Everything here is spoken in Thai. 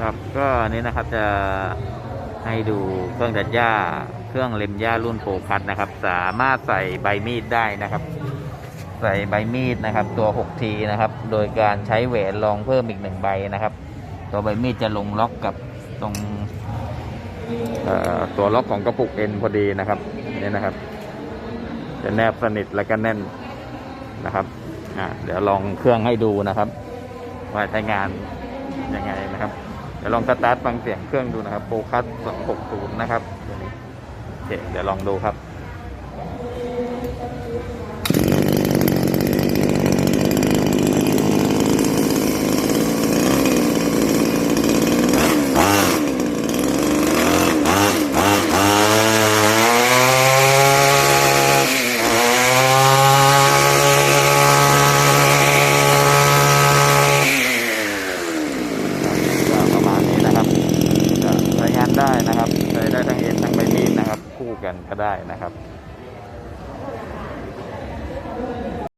ครับก็อันนี้นะครับจะให้ดูเครื่องดัดหญ้า เครื่องเล็มหญ้ารุ่นโปรคัตนะครับ สามารถใส่ใบมีดได้นะครับ ใส่ใบมีดนะครับ ตัว 6 ทีนะครับ โดยการใช้แหวนรองเพิ่มอีกหนึ่งใบนะครับ ตัวใบมีดจะลงล็อกกับตรงตัวล็อกของกระปุกเอ็นพอดีนะครับนี่นะครับ จะแนบสนิทและก็แน่นนะครับอ่าเดี๋ยวลองเครื่องให้ดูนะครับ ว่าใช้งานยังไงนะครับ ดี๋ยวลองสตาร์ทฟังเสียงเครื่องดูนะครับโฟคัส260 นะครับโอเคเดี๋ยวลองดูครับ ก็ประมาณนี้นะครับก็ใช้งานได้นะครับ ใช้ได้ทั้งเอ็นทั้งใบมีดนะครับ คู่กันก็ได้นะครับ